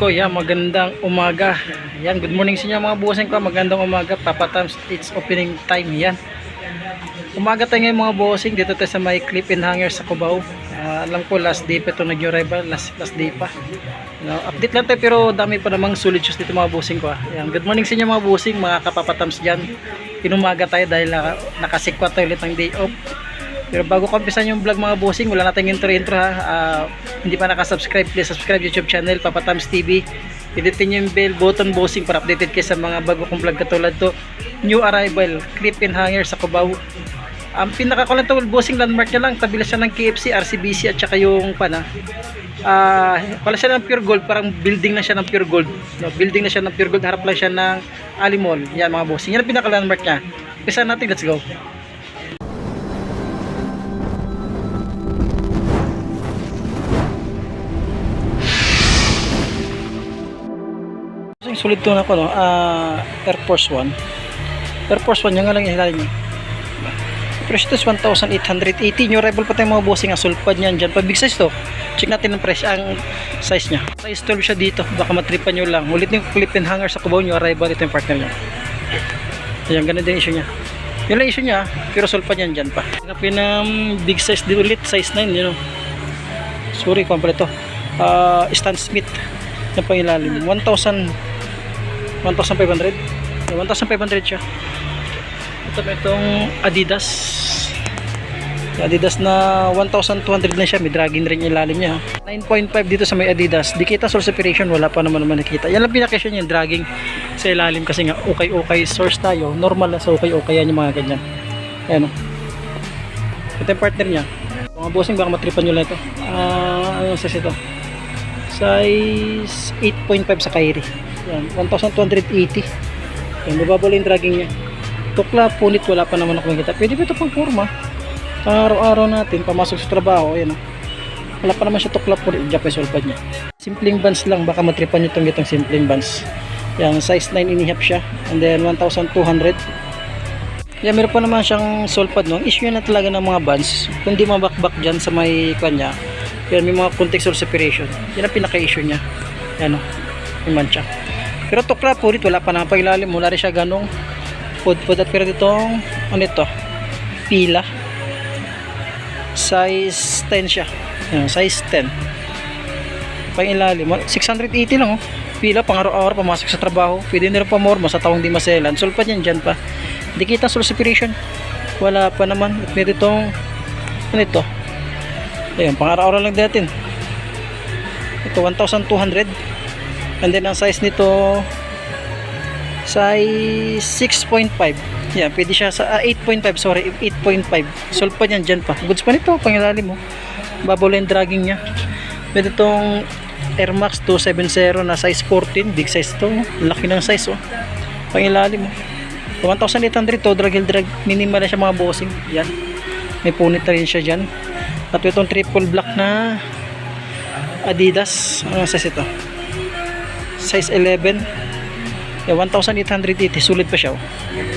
Ko, yeah, magandang umaga. Yan, good morning sa inyo mga bossing ko. Magandang umaga. Papa Times, it's opening time. Yan. Umaga tayo ngayon mga bossing. Dito tayo sa may clip and hanger sa Cubao. Ah, alam ko last day pa ito nag-arrival. Last, last day pa. You know, update lang tayo pero dami pa namang solid shoes dito mga bossing ko. ah. Yan. Good morning sa inyo mga bossing, mga kapapatams dyan. Inumaga tayo dahil naka, nakasikwa tayo ulit ng day off. Pero bago ko umpisan yung vlog mga bossing, wala nating intro intro ha. Ah, hindi pa nakasubscribe, please subscribe YouTube channel Papa Tams TV. Pindutin niyo yung bell button bossing para updated kayo sa mga bago kong vlog katulad to. New arrival, clip and hanger sa Cubao. Ang pinaka-collectible bossing landmark niya lang, tabi lang siya ng KFC, RCBC at saka yung pana. Ah, pala siya ng pure gold, parang building na siya ng pure gold. No, building na siya ng pure gold, harap lang siya ng Alimol. Yan mga bossing. Yan ang pinaka-landmark niya. Umpisa natin, let's go. Yung sulit to na ko, no? Ah, Air Force 1. Air Force 1, yung nga lang yung hilalim niya. Presyo is 1,880. New arrival pa tayo mga bossing. Ang sulpad niyan dyan. Pa big size to. Check natin ang presyo, ang size niya. Size 12 siya dito. Baka matripan nyo lang. Ulit yung clip and hanger sa Cubao. New arrival. Ito yung partner niya. Ayan, ganun din issue niya. Yun lang issue niya. Pero sulpad niyan dyan pa. Hanapin ng big size din ulit. Size 9, you know. Sorry, kompleto. Ah, Stan Smith. Yan pa ilalim. 1,000 1,500 1,500 siya. Ito ba itong Adidas? Adidas na 1,200 na siya. May dragging rin yung ilalim niya 9.5 dito sa may Adidas. Di kita source separation wala pa naman naman nakita. Yan lang pinakasyon yung dragging sa ilalim kasi nga okay okay source tayo. Normal na sa okay okay yan yung mga ganyan. Ayan o ito yung partner niya. Mga bossing baka matripan nyo lang ito. Ah ano size ito? Size 8.5 sa Kyrie yan 1280 yan mababala yung dragging niya. Tukla punit wala pa naman ako makita pwede ba ito pang forma araw-araw natin pamasok sa trabaho yan oh. wala pa naman siya tukla punit yung sulpad niya. Simpleng bands lang baka matripan nyo itong itong simpleng bands. Yan size 9 and a half siya and then 1200 yan meron pa naman siyang sulpad no? Issue na talaga ng mga bands kung di mabakbak dyan sa may kanya yan may mga contextual separation. Yan ang pinaka-issue niya. Yan o yung mancha pero tukla po rin wala pa naman pailalim wala rin siya ganong food food at pero ditong ano ito? Pila. Size 10 siya. Yan, size 10 pang ilalim. 680 lang oh. Pila pang araw-araw pamasok sa trabaho. Pwede nila pa morma sa taong di maselan. Sulpad yan dyan pa. Di kita soul separation. Wala pa naman. At meron itong ano ito? Ayun pang araw-araw lang natin ito 1,200 and then ang size nito size 6.5 yan pwede siya sa ah, 8.5 sorry 8.5 sulpad yan dyan pa. Goods pa nito pangilalim mo babalo yung dragging niya. Pwede itong Air Max 270 na size 14 big size to laki ng size oh. Pangilalim mo 1,800 to drag drag minimal na siya mga bossing. Yan may punit na rin siya dyan. At itong triple black na Adidas ano size ito size 11 yeah, 1,880 sulit pa siya oh.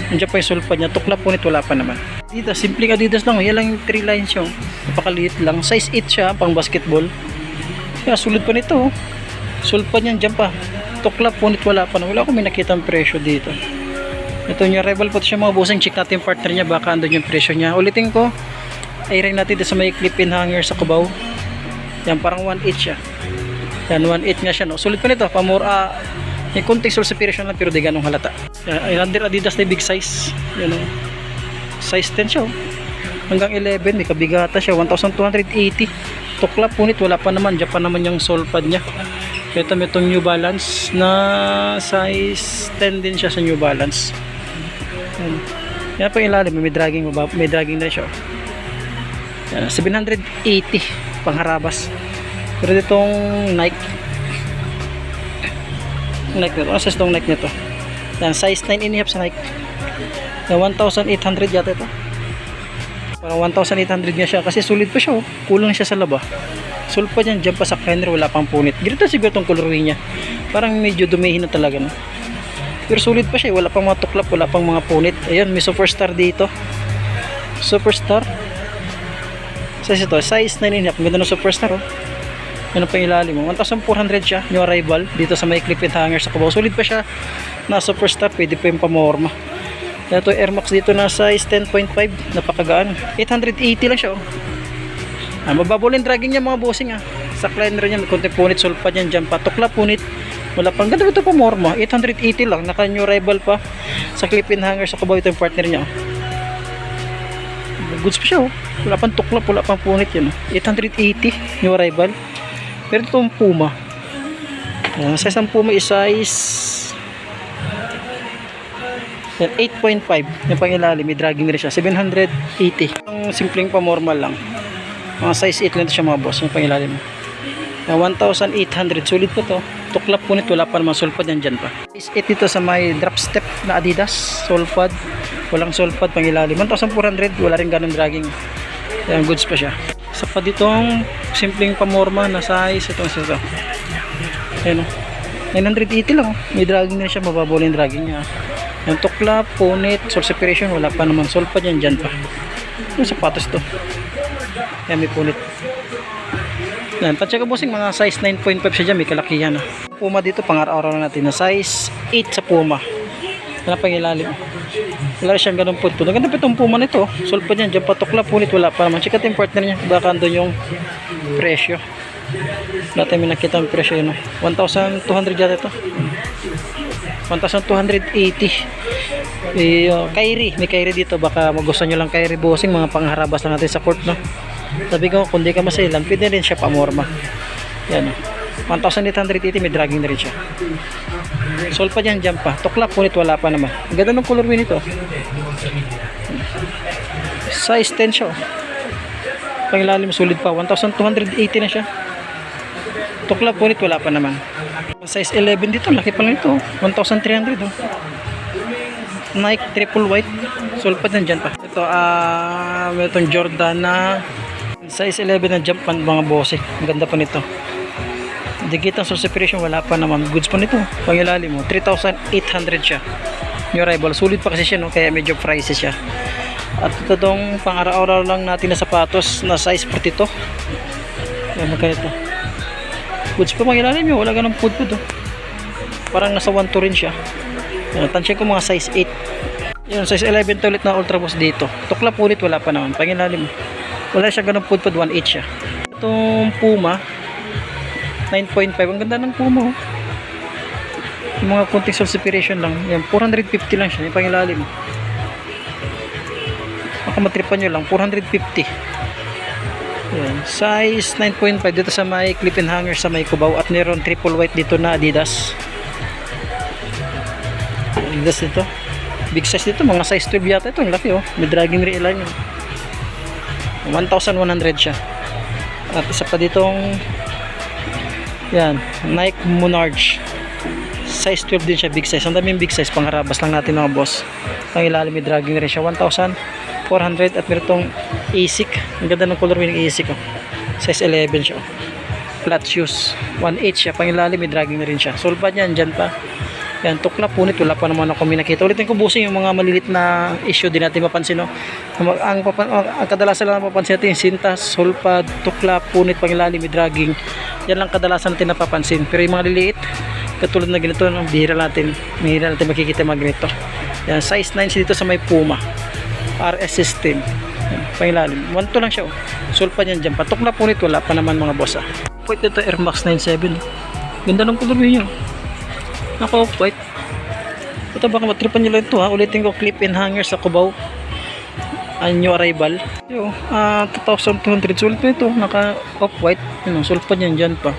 nandiyan pa yung sulpad niya. Tukla punit wala pa naman. Adidas simpleng Adidas lang oh. yan lang yung 3 lines yung napakaliit lang. Size 8 siya pang basketball. Yeah, sulit pa nito oh. sulpad niyan dyan pa. Tukla punit wala pa na wala akong may nakita presyo dito. Ito yung rebel po siya mga bossing. Check natin yung partner niya baka andun yung presyo niya. Ulitin ko. Ay rin natin dito sa may clip in hanger sa Cubao. Yan parang 1.8 siya yan 1.8 nga siya no? Sulit pa nito pamor ah yung konting soul separation lang pero di ganong halata. Yan, under adidas na big size. Yan o size 10 siya oh. hanggang 11 may kabigata siya 1280 tukla punit wala pa naman dyan pa naman yung sole pad niya. Ito may itong new balance na size 10 din siya sa new balance. Yan, yan pa yung ilalim may dragging may dragging na siya oh. yan, 780 pangharabas pero ditong Nike Nike nito. Ano size itong Nike nito? Yan, size 9 and sa Nike. Yan, 1,800 yata ito. Parang 1,800 nga siya kasi sulit pa siya oh. Kulang siya sa laba. Sulit pa dyan, dyan pa sa Kenner, wala pang punit. Ganito siguro itong colorway niya. Parang medyo dumihin na talaga no. Pero sulit pa siya, eh. wala pang mga tuklap, wala pang mga punit. Ayun, may superstar dito. Superstar. Size ito, size 9 and a half. Ganda ng superstar oh. Yan ang pangilalim mo. 1,400 siya, new arrival, dito sa may clip hanger sa Cubao. Solid pa siya. Nasa superstar, pwede pa yung pamorma. Ito Air Max dito na size 10.5, napakagaan. 880 lang siya oh. Ah, mababol yung dragging niya mga bossing ah. Sa liner niya, may konting punit, sulpad yan dyan pa. Tukla punit. Wala pang ganda ito pa morma. 880 lang, naka new arrival pa. Sa clip hanger sa Cubao ito yung partner niya oh. Goods pa siya oh. Wala pang tuklap, wala pang punit yun oh. 880 new arrival. Pero itong Puma. Ang size ng Puma is size yan, 8.5 yung pangilalim, may dragging rin siya. 780 ang simpleng pamormal lang. Mga size 8 lang siya mga boss yung pangilalim. Na 1,800 sulit po to. Tuklap po nito wala pa naman sulpad yan dyan pa. Size 8 dito sa may drop step na adidas. Sulpad walang sulpad pangilalim. 1,400 wala rin ganun dragging. Yan goods pa siya sa pa ditong simpleng pamorma na size itong ito Ayan o. 980 lang. May dragging na siya. Mababaw yung dragging niya. Yung tukla, punit, soul separation. Wala pa naman. Soul pa dyan. Dyan pa. Yung sapatos to. Ayan may punit. Yan. Patsaka bossing mga size 9.5 siya dyan. May kalakihan. ah. Puma dito. Pang-araw na natin. Na size 8 sa Puma. Wala pang ilalim. Wala siyang ganun po ito. Naganda pa itong Puma nito. Soul pa dyan. Dyan pa tukla, punit. Wala pa naman. Chika yung partner niya. Baka andun yung presyo. Dati may nakita ang presyo yun. oh. 1,200 yata ito. 1,280. Eh, oh, Kyrie. May Kyrie dito. Baka magustuhan nyo lang Kyrie bossing. Mga pangharabas na natin sa court, no? Sabi ko, kung di ka masailan, pwede rin siya pamorma. Yan. 1,880. May dragging na rin siya. Sol pa dyan, dyan pa. Tukla, punit, wala pa naman. Ang ganda ng color nito. Size 10 siya, oh. Pangilalim sulit pa. 1,280 na siya. Tukla punit wala pa naman. Size 11 dito, laki pa lang ito. 1,300 oh. Nike triple white. Sulpad na dyan pa. Ito, ah, uh, itong Jordan na size 11 na jump pan mga boss Ang ganda pa nito. Digit ang source separation, wala pa naman. Goods pa nito. Pangilalim mo, 3,800 siya. New arrival. Sulit pa kasi siya, no? Kaya medyo pricey siya. At ito tong pang-araw-araw lang natin na sapatos na size 42. Yan, magkano ito? Goods pa magilalim yun. Wala ganun food food. Oh. Parang nasa 1 to rin siya. Yan, tansya ko mga size 8. Yun, size 11 to ulit na ultra boost dito. Tuklap ulit, wala pa naman. Pangilalim. Wala siya ganun food food. 1.8 siya. Itong Puma, 9.5. Ang ganda ng Puma. Oh. Yung mga konting soul separation lang. Yan, 450 lang siya. Yung pangilalim. Baka matripan nyo lang. 450. Yan. Size 9.5 dito sa may clip and hanger sa may kubaw at meron triple white dito na Adidas. Adidas dito. Big size dito, mga size 12 yata ito. Ang laki oh. May dragging rail yun. 1,100 siya. At isa pa ditong yan, Nike Monarch. Size 12 din siya, big size. Ang daming big size, pangharabas lang natin mga boss. Ang ilalim may dragging rin siya, 1,400 at meron tong ASIC. Ang ganda ng color ng ASIC oh. Size 11 siya. oh. Flat shoes. 1.8 siya. Pangilalim may dragging na rin siya. Sulpad yan. Dyan pa. Yan. Tukla punit. Wala pa naman ako may nakita. Ulitin ko busing yung mga malilit na issue din natin mapansin. No? Ang, papan, ang, ang kadalasan lang mapapansin natin yung sintas, sulpad, tukla, punit, pangilalim, may dragging. Yan lang kadalasan natin napapansin. Pero yung mga liliit, katulad na ganito, no? bihira natin. Bihira natin makikita mga ganito. Yan. Size 9 dito sa may Puma. RS system. Yan, Pangilalim. 1 to lang siya. Oh. Sulpa niyan dyan. Patok na punit. Wala pa naman mga boss. Ah. White ito Air Max 97. Ganda ng color niya. Naka off white. Ito baka matripan nyo lang ito ha. Ulitin ko clip and hanger sa Cubao. Ang new arrival. Yo, ah 2,200 sulit pa ito. Naka off white. Yun, oh, sulpa niyan dyan pa.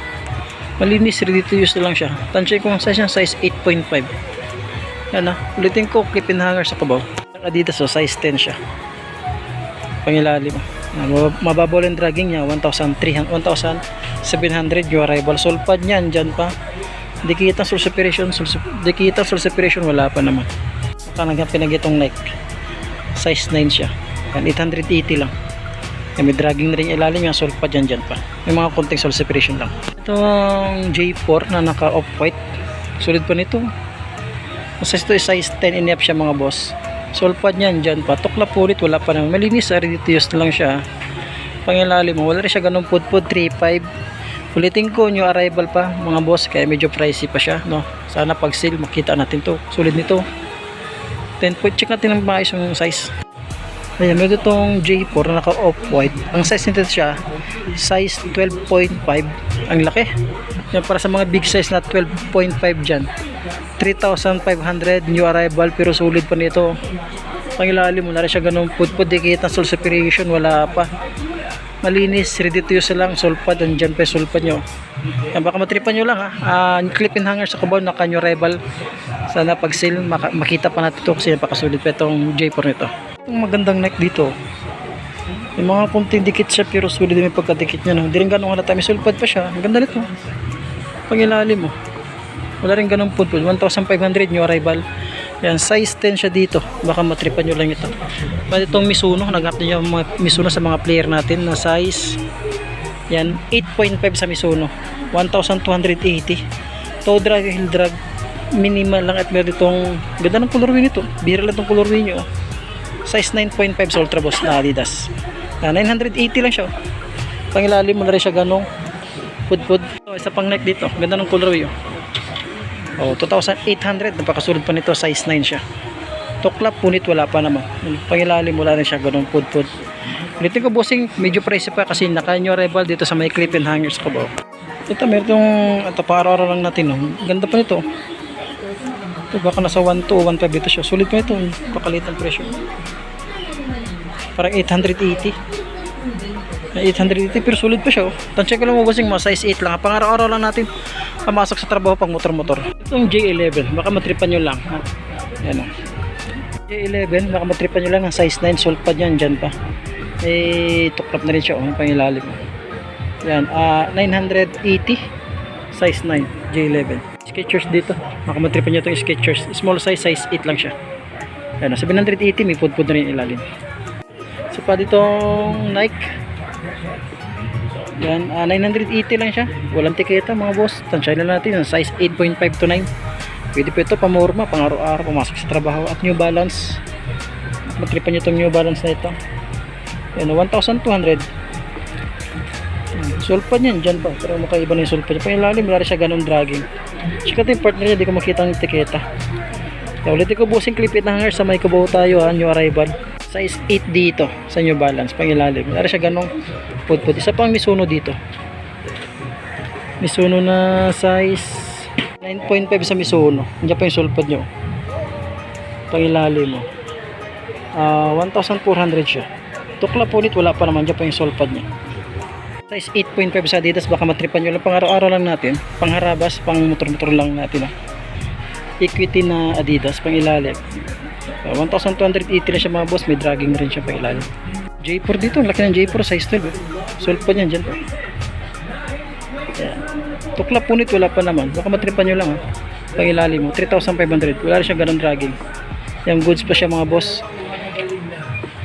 Malinis. Ready to use na lang siya. Tansya ko ang size niya. Size 8.5. Yan ha. Ulitin ko clip and hanger sa Cubao. Adidas so size 10 siya pangilalim Ah, mab- mababaw lang dragging niya 1,300 1,700 yung arrival sulpad niyan dyan pa dikita soul separation soul, sep- dikita soul separation wala pa naman baka naging pinagitong Nike size 9 siya. Yan 880 lang. Yan, may dragging na rin ilalim yung sulpad dyan dyan pa. May mga konting soul separation lang. Itong J4 na naka off white. Sulit pa nito. Kasi ito is size 10 and up siya mga boss. Sulpad niyan dyan pa. Tukla pulit wala pa naman. Malinis ready to use lang siya pangilalim mo wala rin siya ganun pud pud 3.5 Ulitin ko, new arrival pa mga boss, kaya medyo pricey pa siya, no? Sana pag sale, makita natin to. Sulit nito. 10 point, check natin ang maayos yung size. Ayan, meron itong J4 na naka off-white. Ang size nito siya, size 12.5. Ang laki. Yan, para sa mga big size na 12.5 dyan. 3,500 new arrival pero sulit pa nito. Pangilalim mo na rin siya ganun pudpud dikit ng soul separation wala pa. Malinis, ready to use lang, sulpad, andyan pa yung sulpad nyo. Yan, baka matripan nyo lang ha. Ah, clip and hanger sa kabaw, naka new arrival. Sana pag sale, makita pa natin ito kasi napakasulit pa itong J4 nito. Itong magandang neck dito. Yung mga kunting dikit siya pero sulit din yung pagkadikit niya. No? Hindi rin ganun halata. May sulpad pa siya. Ang ganda nito. Pangilalim mo. Wala rin ganun pudpud. 1,500 new arrival. Yan, size 10 siya dito. Baka matripan nyo lang ito. Pwede itong Misuno. Naghanap din yung mga Misuno sa mga player natin na size. Yan, 8.5 sa Misuno. 1,280. Toe drag, heel drag. Minimal lang at meron itong ganda ng colorway nito. Bira lang itong colorway nyo. oh. Size 9.5 sa Ultra Boss na Adidas. Ah, 980 lang siya. oh. Pangilalim mo na rin siya ganong pud-pud. So, isa pang neck dito. Ganda ng colorway. Oh. Oh, 2,800. Napakasulit pa nito. Size 9 siya. Tuklap, punit, wala pa naman. Pangilalim, wala rin siya. Ganong pud-pud. Ulitin ko, bossing, medyo pricey pa kasi naka-new arrival dito sa may clip and hangers ko ba. Ito, meron itong, ito, para-ara lang natin. Oh. Ganda pa nito. Ito, baka nasa 1 to 1.5 dito siya. Sulit pa ito. Pakalit ang presyo. Parang 880. May 880 pero sulit pa siya. Oh. Tansya ko lang mo bossing, mga size 8 lang. Pang-araw-araw lang natin pamasok sa trabaho pang motor-motor. Itong J11, baka matripan nyo lang. Ha? Yan o. J11, baka matripan nyo lang ng size 9. Sold pa dyan, dyan pa. Eh, tuklap na rin siya. Oh, pangilalim. Yan, ah 980 size 9, J11. Skechers dito. Baka matripan nyo itong Skechers. Small size, size 8 lang siya. Yan, oh, 780, may pudpud na rin ilalim. So pa ditong Nike. Yan, ah, 980 lang siya. Walang tiketa mga boss. Tansya na natin. Ang size 8.5 to 9. Pwede po ito pamorma, pang araw-araw, pumasok sa trabaho. At New Balance. Magkripan nyo itong New Balance na ito. Yan, 1,200. Yan, Sulpad yan, dyan pa. Pero makaiba na yung sulpad niya. Pangilalim, wala siya ganun dragging. Natin yung partner niya, di ko makita ang tiketa. Yan, ulitin ko busing clip it hanger sa may kubaw tayo ha, new arrival. Size 8 dito sa New Balance, pangilalim. Wala rin siya ganun pudpud. Isa pang Misuno dito. Misuno na size 9.5 sa Misuno. Diyan pa yung sulpad nyo. Pangilalim mo. Ah, 1,400 siya. Tukla punit, wala pa naman. Diyan pa yung sulpad niya. Size 8.5 sa Adidas. Baka matripan nyo lang. Pang araw-araw lang natin. Pang harabas, pang motor-motor lang natin. ah. Equity na Adidas. Pang ilalim. Ah, 1,280 na siya mga boss. May dragging rin siya pang ilalim. J4 dito. Laki ng J4. Size 12. Eh. Sulpad niyan dyan. Ayan. Tukla punit, wala pa naman. Baka matripan nyo lang ha. Pang ilalim mo. 3,500. Wala rin siya ganun dragging. Yung goods pa siya mga boss.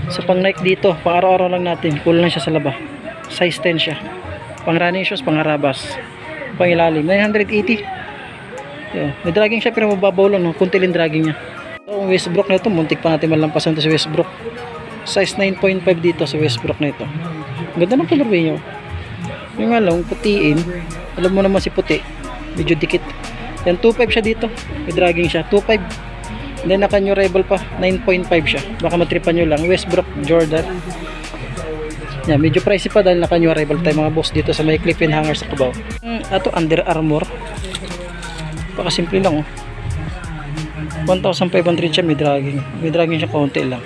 Sa pang Nike dito, pang araw-araw lang natin. Kulang lang siya sa laba. Size 10 siya. Pang running shoes, pang harabas. Pang ilalim. 980. Yo, may dragging siya pero mababaw lang. No? Kunti lang dragging niya. Westbrook na ito, muntik pa natin malampasan ito sa Westbrook. Size 9.5 dito sa Westbrook na ito. Ganda ng colorway niyo. Yung nga lang, putiin. Alam mo naman si puti. Medyo dikit. Yan, 2.5 siya dito. May dragging siya. 2.5. Then, naka new rival pa. 9.5 siya. Baka matripan nyo lang. Westbrook, Jordan. Yan, medyo pricey pa dahil naka new arrival tayo mga boss dito sa may clip and hanger sa Cubao. Hmm, ato, Under Armour. Baka simple lang oh. 1,500 siya may dragging. May dragging siya konti lang.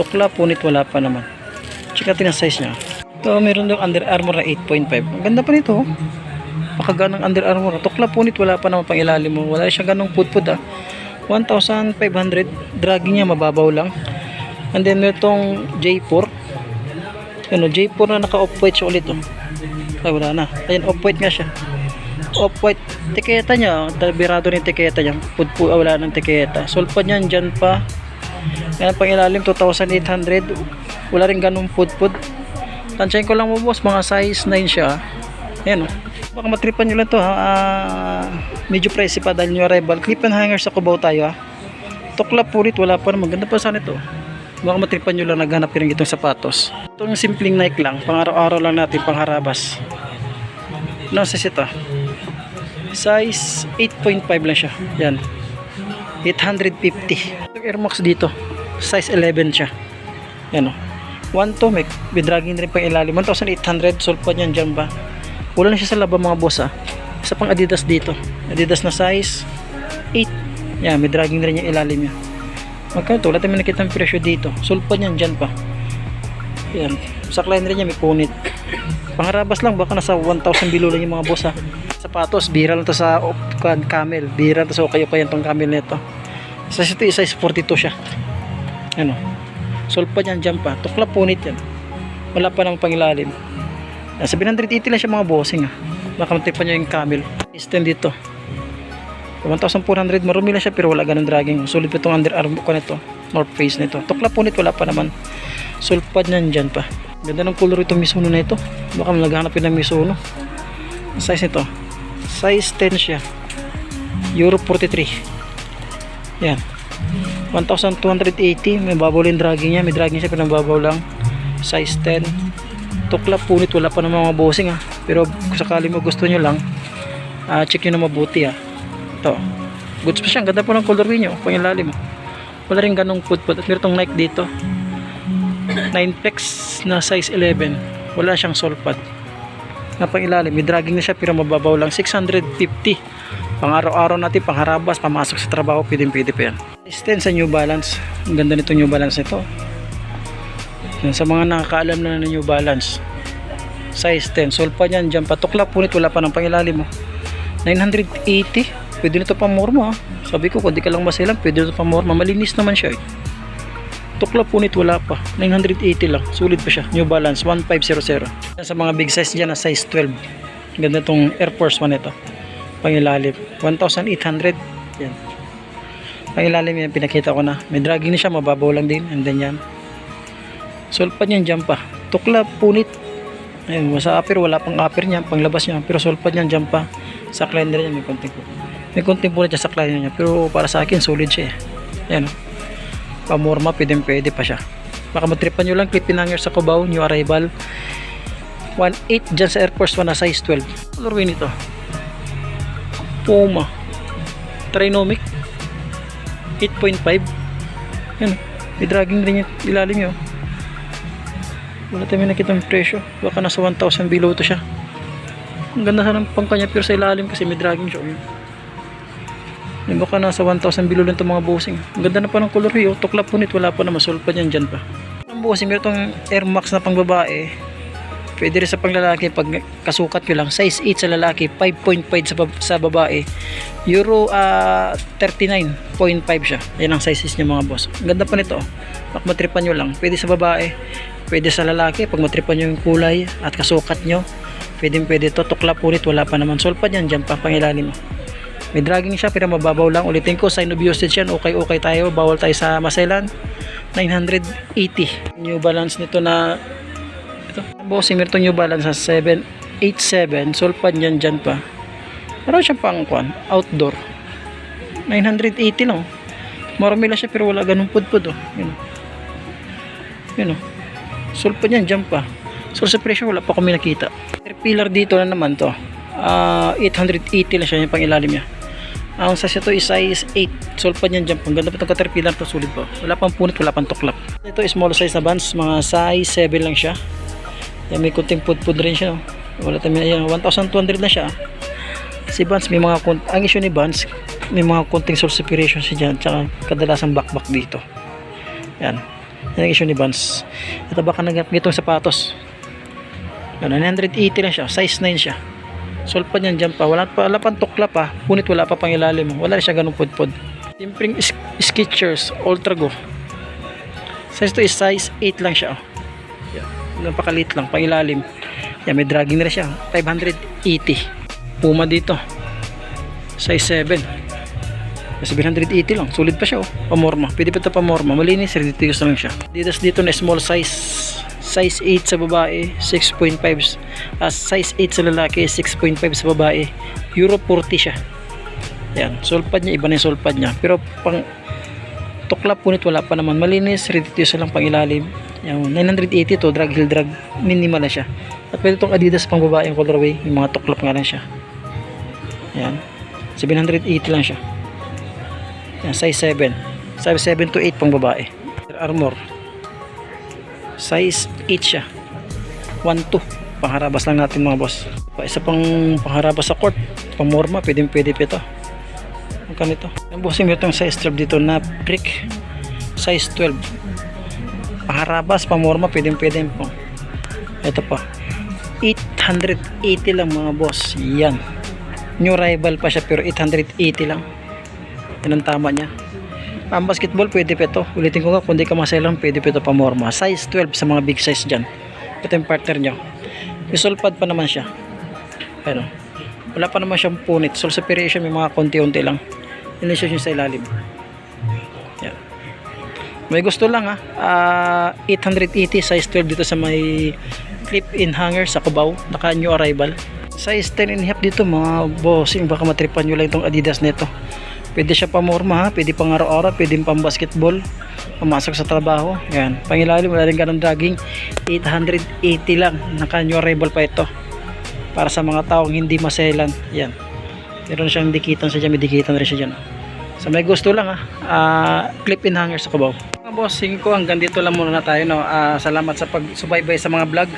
Tukla, punit, wala pa naman. Check natin ang size niya. Ito, meron daw Under Armour na 8.5. Ang ganda pa nito. oh. Pakaganang Under Armour. Tukla, punit, wala pa naman pang ilalim mo. Wala siya ganong pudpud ah. 1,500. Dragging niya, mababaw lang. And then, itong J4. Ano, J4 na naka-off-white siya ulit. Oh. Ay, wala na. Ayan, off-white nga siya. Off-white. Tiketa niya. Tabirado ni tiketa niya. Pudpud, ah, wala ng tiketa. Sulpad niyan, dyan pa. Yan pang ilalim 2,800. Wala rin ganung pudpud. Tansyahin ko lang mo boss, mga size 9 siya. Ayan oh. Baka matripan nyo lang to ha. Ah, medyo pricey pa dahil new arrival. Clip and hanger sa kubaw tayo ha. Tukla pulit, wala pa naman. Ganda pa sana ito. Baka matripan nyo lang naghanap ka rin itong sapatos. Itong simpleng Nike lang. Pang araw-araw lang natin, pang harabas. No, size ito. Size 8.5 lang siya. Yan. 850. Yung Air Max dito. Size 11 siya. Yan o. 1 to, may, dragging rin pang ilalim. 1,800. Sold pa niyan dyan ba? Wala na siya sa laba mga boss ah. Isa pang Adidas dito. Adidas na size 8. Yan, may dragging rin yung ilalim niya. Magkano to? Wala tayong nakita ng presyo dito. Sold pa niyan dyan pa. Yan. Sa client rin niya may punit. Pangarabas lang, baka nasa 1,000 below lang yung mga boss ha. Sapatos, bira lang to sa kan- camel. Bira lang to sa okay-okay tong camel nito. Sa ito, size 42 siya. Ano? Sold pa niyan dyan pa. Tukla punit yan. Wala pa ng pangilalim. Nasa 780 lang siya mga bossing ha. Baka matipan niya yung camel. System dito. 1,400 marumi lang siya pero wala ganun dragging. Sulit pa itong underarm ko nito. North face nito. Tukla punit wala pa naman. Sulpad niyan dyan pa. Ganda ng color itong Mizuno na ito. Baka naghanap yun ng Mizuno. Size nito. Size 10 siya. Euro 43. Yan. 1,280. May babaw yung dragging niya. May dragging siya pero babaw lang. Size 10. Tukla punit. Wala pa ng mga bossing ha. Pero kung sakali mo gusto nyo lang, ah, check nyo na mabuti ha. Ito. Goods pa siya. Ganda po ng color niyo. Pang ilalim. Wala rin ganong put-put. At meron Nike dito. 9flex na size 11 wala siyang sole pad na pang ilalim may dragging na siya pero mababaw lang. 650 pang araw-araw natin pang harabas pamasok sa trabaho pwedeng pwede pa yan. 10 sa New Balance. Ang ganda nito New Balance nito. Yan, sa mga nakakaalam na ng New Balance size 10 sole pad yan dyan patukla punit wala pa ng pang ilalim mo 980 pwede nito pang morma sabi ko kung di ka lang maselang pwede nito pang morma. Malinis naman siya eh tukla punit wala pa. 980 lang. Sulit pa siya. New Balance 1500 Yan sa mga big size dyan na size 12 ganda tong Air Force 1 ito. Pangilalim. 1800 yan. Pangilalim yan pinakita ko na. May dragging na siya mababaw lang din. And then yan. Sulpad yan dyan pa. Tukla punit ayun sa upper wala pang upper niya panglabas niya. Pero sulpad yan dyan sa clinder niya may konting may konting punit dyan sa clinder niya. Pero para sa akin solid siya eh. yan oh pamorma pwedeng pwede pa siya. Baka matripan nyo lang clip hanger sa Cubao new arrival. 1.8 dyan sa Air Force 1 na size 12 colorway nito Puma. Trinomic. 8.5 yan may dragging rin yung ilalim yun. Wala tayo may nakita ng presyo. Baka nasa 1,000 below to siya. Ang ganda sa ng pangkanya pero sa ilalim kasi may dragging siya. yun yung baka nasa 1,000 below lang itong mga bossing. Ang ganda na pa ng color yun. Tukla punit. Wala pa na masulpa niyan dyan pa. Ang bossing, meron itong Air Max na pang babae. Pwede rin sa pang lalaki pag kasukat nyo lang. Size 8 sa lalaki, 5.5 sa, bab- sa babae. Euro ah, 39.5 siya. Yan ang sizes niya mga boss. Ang ganda pa nito. oh. Pag matripan nyo lang. Pwede sa babae. Pwede sa lalaki. Pag matripan nyo yung kulay at kasukat nyo. Pwede pwede to. Tukla punit. Wala pa naman. Sulpad yan dyan pa. Pangilalim mo. May dragging siya pero mababaw lang. Ulitin ko, sign of usage yan. Okay, okay tayo. Bawal tayo sa maselan. 980. New balance nito na ito. Bossing, meron itong New Balance sa 787. Sulpad yan dyan pa. Meron siyang pang kwan, outdoor. 980 lang. Marami siya pero wala ganun pudpud oh. Yun. Yun oh. Sulpad yan dyan pa. So sa presyo wala pa kami nakita. Pillar dito na naman to. Ah, 880 lang siya yung pang ilalim niya. Ang size ito is size 8. Sulpad yan dyan. Ang ganda pa itong caterpillar to sulit pa. Wala pang punit, wala pang tuklap. Ito small size na bands. Mga size 7 lang siya. Yan, may kunting pud-pud rin siya. oh. Wala tayo, yan, 1,200 na siya. Si Vans, may mga, ang issue ni Vans, may mga kunting source separation siya dyan. Tsaka kadalasan back-back dito. Yan. Yan ang issue ni Vans. Ito baka nagap nitong sapatos. Yan, 980 lang siya. Size 9 siya. Sulpad yan dyan pa. Wala, pa, wala pang tukla pa. Punit wala pa pang ilalim. Wala siya ganun pudpud. Simpring Skechers Ultra Go. Size to is size 8 lang siya. Oh. Yan. Napakalit lang. Pang ilalim. Yan, may dragging na siya. 580. Puma dito. Size 7. 780 lang. Sulit pa siya oh. Pamorma. Pwede pa ito pamorma. Malinis. Ridiculous lang siya. Dito dito na small size. Size 8 sa babae. 6.5. As size 8 sa lalaki. 6.5 sa babae. Euro 40 siya. Yan. Sulpad niya. Iba na yung sulpad niya. Pero pang tukla punit wala pa naman. Malinis. Ridiculous lang pang ilalim. Yan. 980 to. Drag hill drag. Minimal na siya. At pwede itong Adidas pang babae yung colorway. Yung mga tuklap nga lang siya. Ayan. 780 lang siya. Ayan, size 7. Size 7 to 8 pang babae. Armor. Size 8 siya. 1 2. Pangharabas lang natin mga boss. Pa isa pang pangharabas sa court. Pamorma, pwede pwede pa. Ang kanito. Ang bossing meron itong size 12 dito na brick. Size 12. Pangharabas, pamorma, pwede pwede po. Ito pa. 880 lang mga boss. Yan. New rival pa siya pero 880 lang. Yan ang tama niya. Ang basketball pwede pa ito. Ulitin ko nga kung di ka maselang pwede pa ito pamorma. Size 12 sa mga big size dyan. Ito yung partner nyo. May sulpad pa naman siya. Pero wala pa naman siyang punit. Sol separation may mga konti-unti lang. Inisyon niya sa ilalim. Yan. May gusto lang ha. Ah, 880 size 12 dito sa may clip-in hanger sa Cubao. Naka new arrival. Size 10 and half dito mga bossing. Baka matripan nyo lang itong Adidas nito. Pwede siya pamorma ha. Pwede pang araw-araw. Pwede pang basketball. Pumasok sa trabaho. Yan. Pangilalim. Wala rin ganun dragging. 880 lang. Naka new arrival pa ito. Para sa mga taong hindi maselan. Yan. Meron siyang dikitan sa dyan. May dikitan rin siya dyan. So may gusto lang ha. Ah, clip-in hanger sa Cubao. Mga bossing ko, hanggang dito lang muna na tayo. No? Ah, salamat sa pagsubaybay sa mga vlog.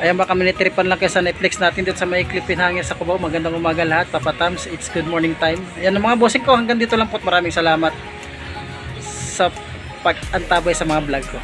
Ayan baka minitripan lang kayo sa Netflix natin dito sa may clip-in hanger sa Cubao. Magandang umaga lahat. Papa Tams, it's good morning time. Ayan mga bossing ko, hanggang dito lang po at maraming salamat sa pag-antabay sa mga vlog ko.